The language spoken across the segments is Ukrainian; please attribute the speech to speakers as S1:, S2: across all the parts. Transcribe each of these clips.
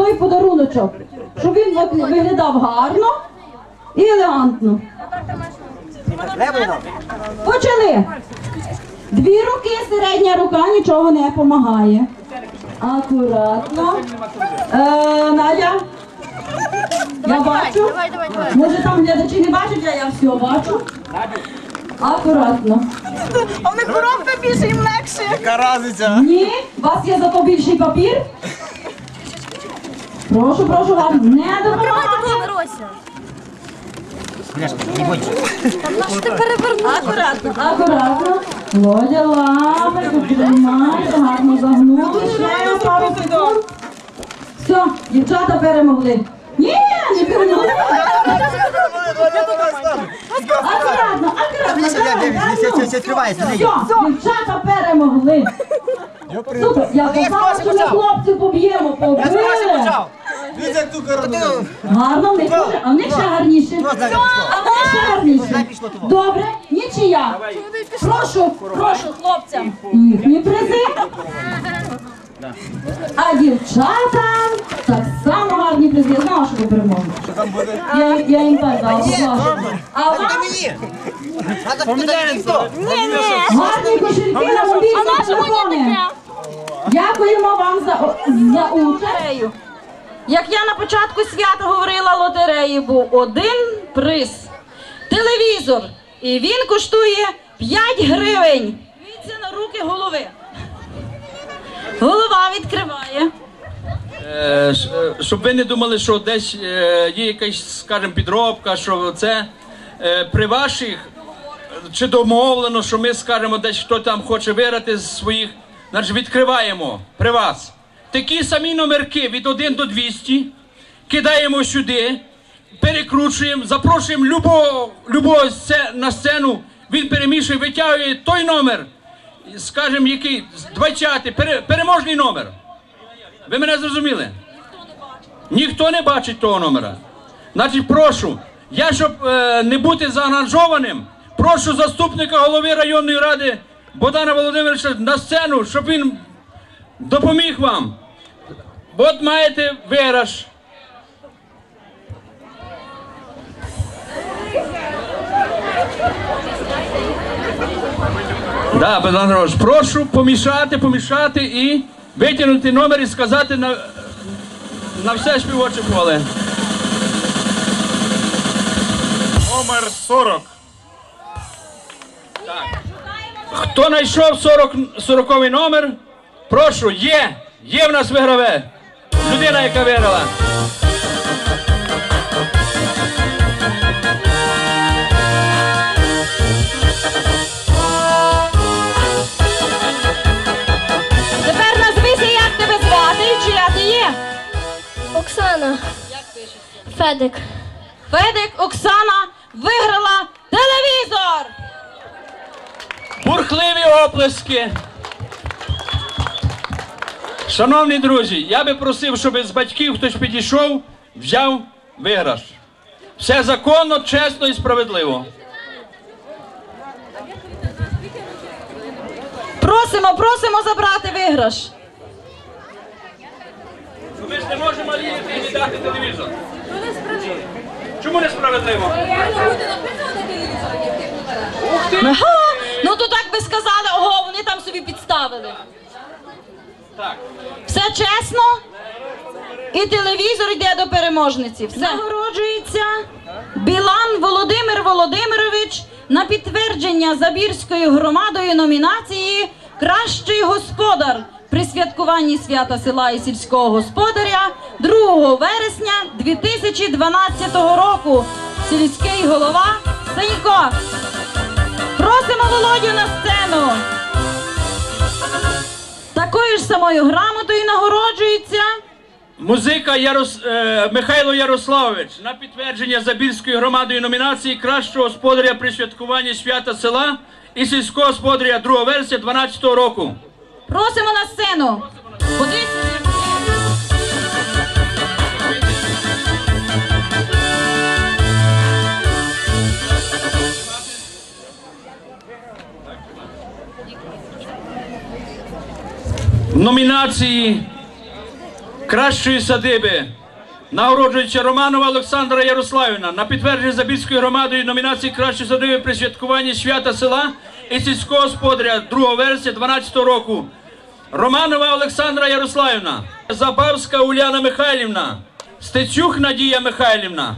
S1: отой подаруночок, щоб він виглядав гарно і елегантно. Почали. Дві руки, середня рука нічого не допомагає. Акуратно. Е, Надя. Я бачу.
S2: Давай, давай, давай.
S1: Може там глядачі не бачать, а я все бачу. Акуратно.
S3: А в них коробка більше їм легше.
S4: Яка разниця?
S1: Ні, у вас є зато більший папір. Прошу, прошу вам, не допомагайте.
S2: Маруся.
S3: Акуратно.
S1: Акуратно. Володя, лапи, підіймайте, гарно загнути. Ще пару секунд. Все, дівчата перемогли. Ні, не перемогли. Акуратно, акуратно. ну. Все, дівчата перемогли. Супер, я казала, що ми хлопців поб'ємо, побили.
S4: Дивіться, як ту корону.
S1: Гарно, в них дуже, а в них ще гарніше. А в них ще гарніше. Добре, нічия. Прошу, прошу хлопцям їхні призи. А дівчатам так само гарні призи. Я знала, що ви перемогли. Я, я їм будь ласка. А вам гарні кошельки на мобільні телефони. Дякуємо вам за, за участь. Як я на початку свята говорила, лотереї був один приз. Телевізор. І він коштує 5 гривень. Дивіться на руки голови. Голова відкриває.
S5: Е, е, щоб ви не думали, що десь е, є якась, скажімо, підробка, що це при ваших чи домовлено, що ми скажемо, десь хто там хоче виграти з своїх, значить відкриваємо при вас. Такі самі номерки від 1 до 200 кидаємо сюди, перекручуємо, запрошуємо любого, любого на сцену, він перемішує, витягує той номер, скажімо, який 20 пере, переможний номер. Ви мене зрозуміли? Ніхто не бачить того номера. Значить, прошу, я щоб е, не бути заангажованим, прошу заступника голови районної ради Богдана Володимировича на сцену, щоб він допоміг вам. От маєте виграш. Да, Богдан прошу помішати, помішати і витягнути номер і сказати на, на все співоче поле.
S6: Номер 40.
S5: Хто знайшов 40, 40 номер? Прошу, є! Є в нас виграве. Людина, яка виграла.
S1: Тепер назвися, як тебе звати і чия ти є.
S2: Оксана. Як Федик.
S1: Федик Оксана виграла телевізор.
S5: Бурхливі оплески. Шановні друзі, я би просив, щоб з батьків хтось підійшов, взяв виграш. Все законно, чесно і справедливо.
S1: Просимо, просимо забрати виграш.
S5: Ми ж не можемо ліяти і віддати телевізор. Чому несправедливо?
S1: Ага, ну то так би сказали, ого, вони там собі підставили. Все чесно. І телевізор йде до переможниці. Все. Нагороджується Білан Володимир Володимирович на підтвердження Забірською громадою номінації Кращий господар при святкуванні свята села і сільського господаря 2 вересня 2012 року. Сільський голова Санько. Просимо Володю на сцену. Такою ж самою грамотою нагороджується.
S5: Музика Ярос... е, Михайло Ярославович на підтвердження Забірської громадою номінації кращого господаря при святкуванні свята села і сільського господаря 2 вересня 12 року.
S1: Просимо на сцену. Подивіться.
S5: Номінації кращої садиби. Нагороджується Романова Олександра Ярославівна на підтвердження Забірською громадою номінації кращої садиби при святкуванні свята села і сільського господаря 2 вересня 12 року. Романова Олександра Ярославівна, Забавська Уляна Михайлівна, Стецюк Надія Михайлівна.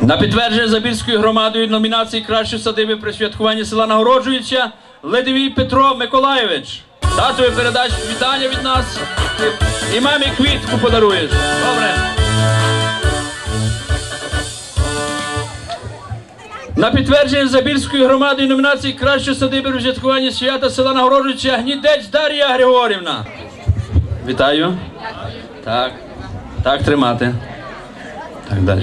S5: На підтвердження Забірською громадою номінації кращої садиби при святкуванні села нагороджується Ледовій Петро Миколайович. Татові передач вітання від нас. І мамі квітку подаруєш. Добре. На підтвердження Забірської громадою номінації кращої садиби при святкуванні свята села нагороджується Гнідець Дар'я Григорівна. Вітаю. Так. Так тримати. Так далі.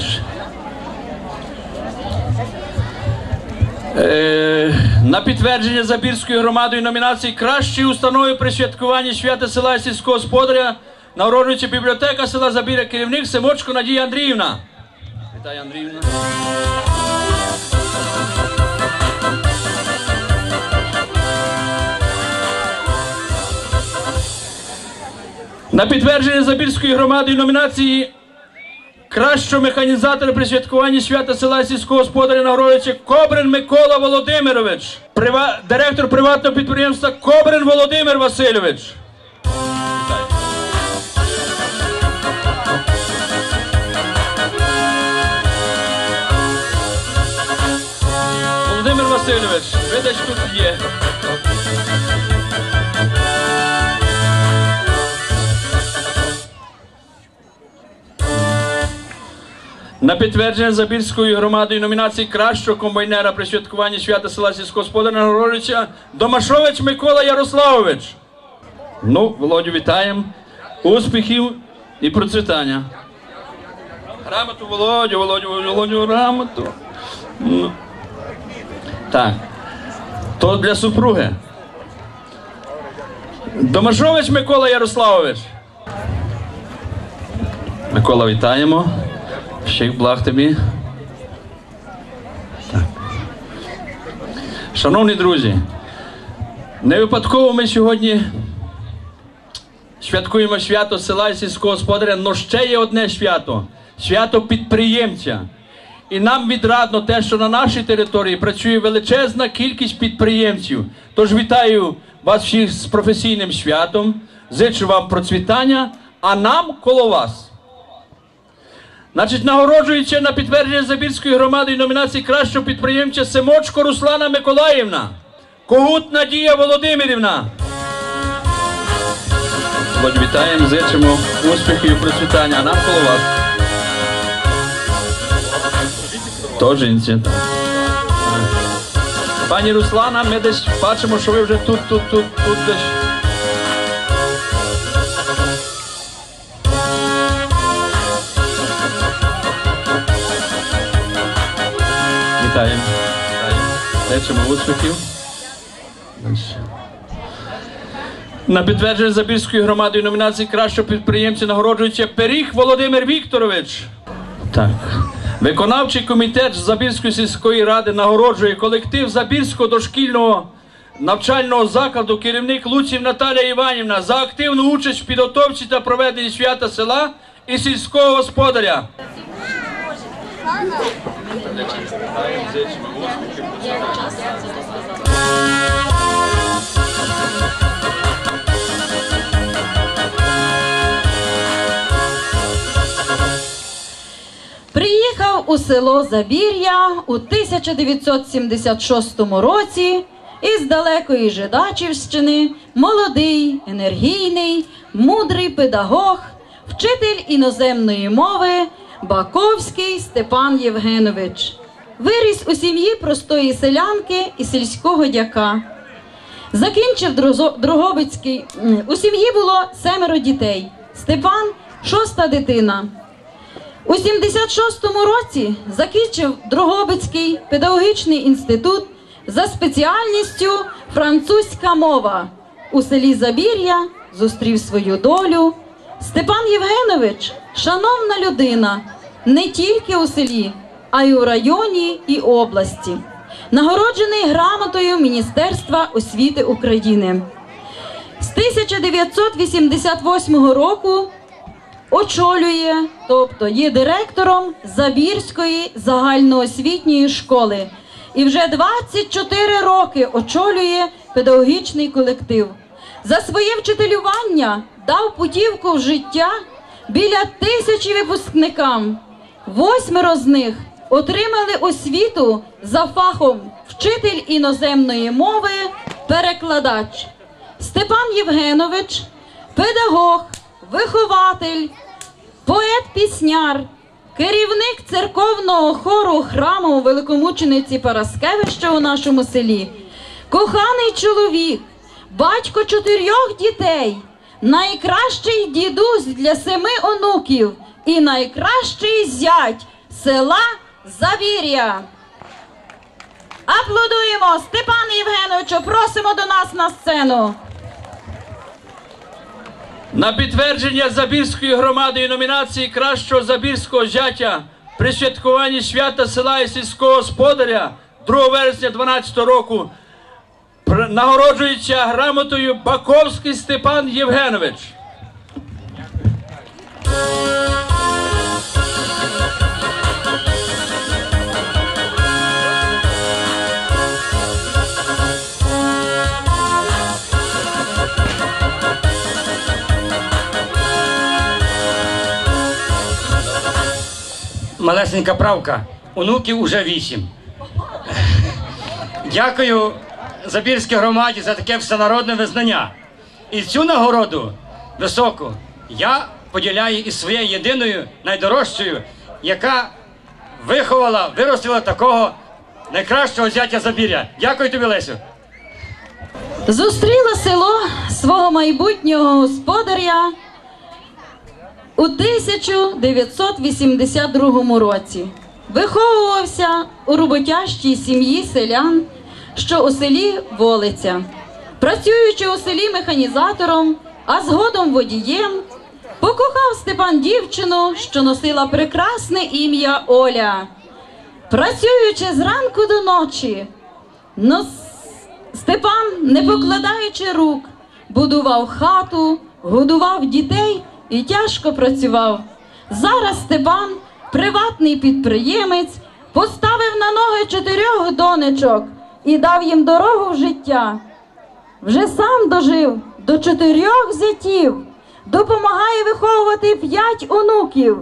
S5: На підтвердження Забірською громадою номінації кращої установи при святкуванні свята села сільського господаря нагороджується бібліотека села Забіря, керівник Семочко Надія Андріївна. Вітаю, Андріївна. На підтвердження Забірської громадою номінації кращого механізатора при святкуванні свята села сільського господаря нагороджується Кобрин Микола Володимирович, прива... директор приватного підприємства Кобрин Володимир Васильович. Володимир Васильович, ви десь тут є. На підтвердження Забірською громадою номінації кращого комбайнера при святкуванні свята села сільського господаря нагороджується Домашович Микола Ярославович. Ну, Володю, вітаємо. Успіхів і процвітання. Грамоту, Володю, Володю, Володю, грамоту. Ну. Так. То для супруги. Домашович Микола Ярославович. Микола, вітаємо. Всіх благ тобі. Так. Шановні друзі, не випадково ми сьогодні святкуємо свято села і сільського господаря, але ще є одне свято свято підприємця. І нам відрадно те, що на нашій території працює величезна кількість підприємців. Тож вітаю вас всіх з професійним святом, зичу вам процвітання, а нам коло вас. Значить, нагороджується на підтвердження Забірської громади і номінації кращого підприємця Семочко Руслана Миколаївна, Когут Надія Володимирівна. Вітаємо, зичимо успіхів і процвітання, а нам коло вас. То жінці. Пані Руслана, ми десь бачимо, що ви вже тут, тут, тут, тут десь. Вітаємо. Лечимо успіхів. На підтвердження Забірської громадою номінації кращого підприємця нагороджується Періг Володимир Вікторович. Так. Виконавчий комітет Забірської сільської ради нагороджує колектив Забірського дошкільного навчального закладу керівник Луців Наталія Іванівна за активну участь в підготовці та проведенні свята села і сільського господаря.
S1: Приїхав у село Забір'я у 1976 році із далекої Жидачівщини молодий, енергійний, мудрий педагог, вчитель іноземної мови Баковський Степан Євгенович. Виріс у сім'ї простої селянки і сільського дяка. Закінчив Дрогобицький. У сім'ї було семеро дітей. Степан шоста дитина. У 76-му році закінчив Дрогобицький педагогічний інститут за спеціальністю французька мова. У селі Забір'я зустрів свою долю, Степан Євгенович шановна людина не тільки у селі, а й у районі і області. Нагороджений грамотою Міністерства освіти України. З 1988 року очолює, тобто є директором Забірської загальноосвітньої школи. І вже 24 роки очолює педагогічний колектив. За своє вчителювання дав путівку в життя біля тисячі випускникам. Восьмеро з них отримали освіту за фахом вчитель іноземної мови, перекладач. Степан Євгенович, педагог, вихователь, поет-пісняр, керівник церковного хору храму великомучениці Параскевища у нашому селі, коханий чоловік, батько чотирьох дітей, найкращий дідусь для семи онуків і найкращий зять села Завір'я. Аплодуємо Степане Євгеновичу, просимо до нас на сцену.
S5: На підтвердження Забірської громади і номінації кращого забірського зятя при святкуванні свята села і сільського господаря 2 вересня 12 року нагороджується грамотою Баковський Степан Євгенович.
S7: малесенька правка. Онуків уже вісім. Дякую Забірській громаді за таке всенародне визнання. І цю нагороду високу я поділяю із своєю єдиною найдорожчою, яка виховала, виростила такого найкращого зятя Забір'я. Дякую тобі, Лесю.
S1: Зустріло село свого майбутнього господаря у 1982 році. Виховувався у роботящій сім'ї селян, що у селі Волиця. Працюючи у селі механізатором, а згодом водієм, покохав Степан дівчину, що носила прекрасне ім'я Оля. Працюючи зранку до ночі, нос... Степан, не покладаючи рук, будував хату, годував дітей і тяжко працював. Зараз Степан, приватний підприємець, поставив на ноги чотирьох донечок і дав їм дорогу в життя. Вже сам дожив до чотирьох зятів, допомагає виховувати п'ять онуків.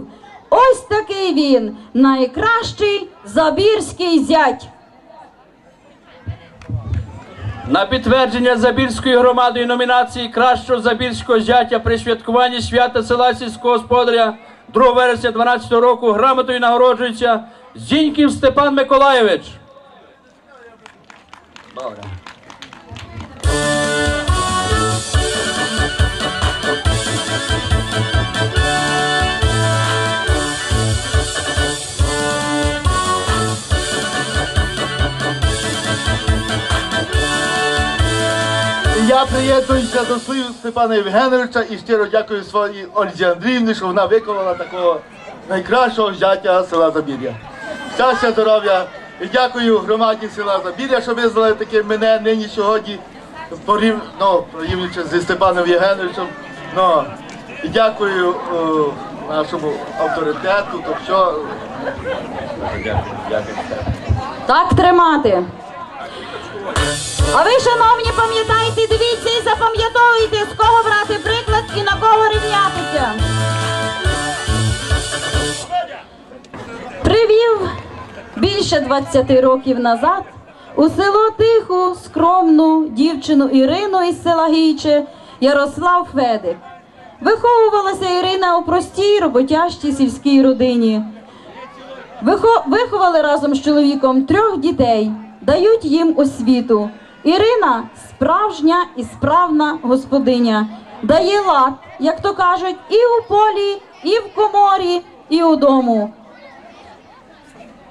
S1: Ось такий він, найкращий забірський зять.
S5: На підтвердження Забірської громади номінації кращого забірського зятя при святкуванні свята села сільського господаря 2 вересня 12 року грамотою нагороджується Зіньків Степан Миколаєвич.
S8: І Я приєднуюся до слів Степана Євгеновича і щиро дякую своїй Ользі Андріївні, що вона виконала такого найкращого зятя села Забір'я. Щастя, здоров'я і дякую громаді села Забір'я, що визнали таке мене нині сьогодні, порів, ну, порівнюючи зі Степаном Євгеновичем. Ну, і дякую о, нашому авторитету, то що.
S1: Так тримати. А ви, шановні, пам'ятайте, дивіться і запам'ятовуйте, з кого брати приклад і на кого рівнятися. Привів більше 20 років назад у село Тиху скромну дівчину Ірину із села Гійче Ярослав Федик. Виховувалася Ірина у простій роботящій сільській родині. Виховали разом з чоловіком трьох дітей, дають їм освіту. Ірина справжня і справна господиня, дає лад, як то кажуть, і у полі, і в коморі, і у дому.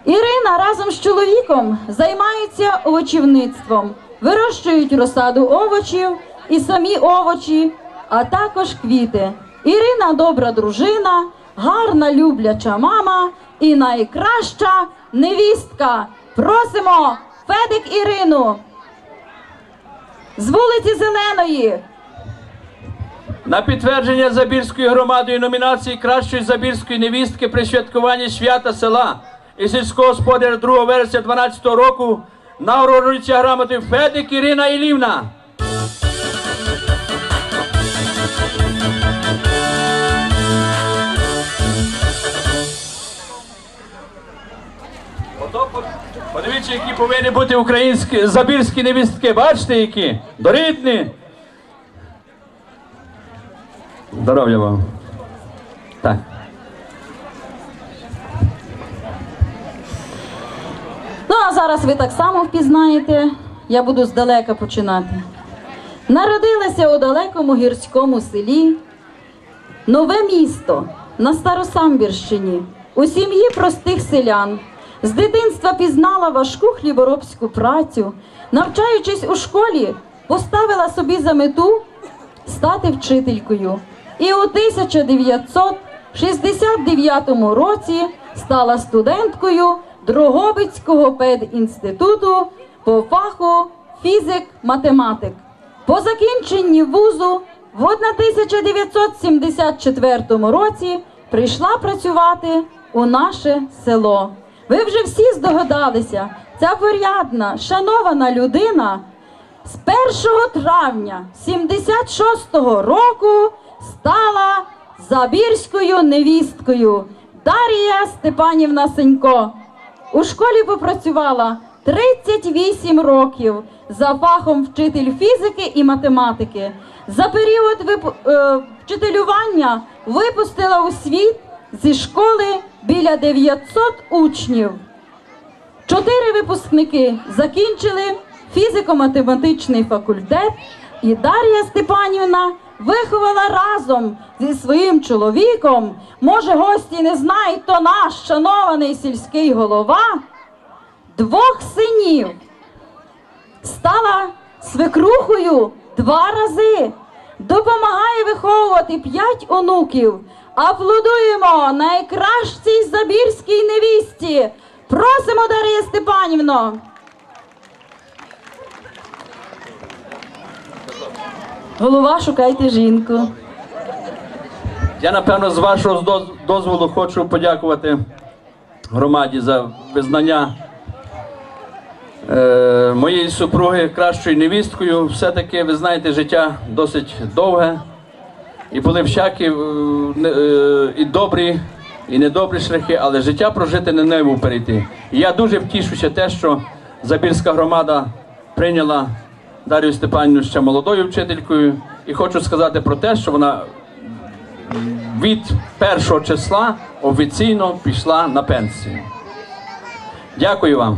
S1: Ірина разом з чоловіком займаються овочівництвом, вирощують розсаду овочів і самі овочі, а також квіти. Ірина добра дружина, гарна любляча мама і найкраща невістка. Просимо Федик Ірину з вулиці Зеленої.
S5: На підтвердження Забірською громадою номінації кращої забірської невістки при святкуванні свята села і сільського господаря 2 вересня 12 року нагороджується грамотою Федик Ірина Ілівна. Подивіться, які повинні бути українські забірські невістки. Бачите, які? Дорідні. Здоров'я вам. Так.
S1: Зараз ви так само впізнаєте. Я буду здалека починати. Народилася у далекому гірському селі нове місто на Старосамбірщині у сім'ї простих селян. З дитинства пізнала важку хліборобську працю, навчаючись у школі, поставила собі за мету стати вчителькою. І у 1969 році стала студенткою Дрогобицького педінституту по фаху фізик-математик. По закінченні вузу в 1974 році прийшла працювати у наше село. Ви вже всі здогадалися, ця порядна, шанована людина з 1 травня 76-го року стала забірською невісткою Дар'я Степанівна Сенько. У школі попрацювала 38 років за фахом вчитель фізики і математики. За період вип- е, вчителювання випустила у світ зі школи біля 900 учнів. Чотири випускники закінчили фізико-математичний факультет, і Дар'я Степанівна виховала разом зі своїм чоловіком. Може, гості не знають, то наш шанований сільський голова двох синів. Стала свекрухою два рази. Допомагає виховувати п'ять онуків. Аплодуємо найкращій забірській невісті. Просимо Дар'я Степанівно. Голова, шукайте жінку.
S5: Я напевно з вашого дозволу хочу подякувати громаді за визнання е, моєї супруги кращою невісткою. Все-таки, ви знаєте, життя досить довге. І були всякі е, е, і добрі, і недобрі шляхи, але життя прожити не небо перейти. І я дуже втішуся те, що Забірська громада прийняла Дар'ю Степанівну ще молодою вчителькою. І хочу сказати про те, що вона від першого числа офіційно пішла на пенсію. Дякую вам.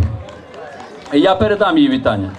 S5: Я передам їй вітання.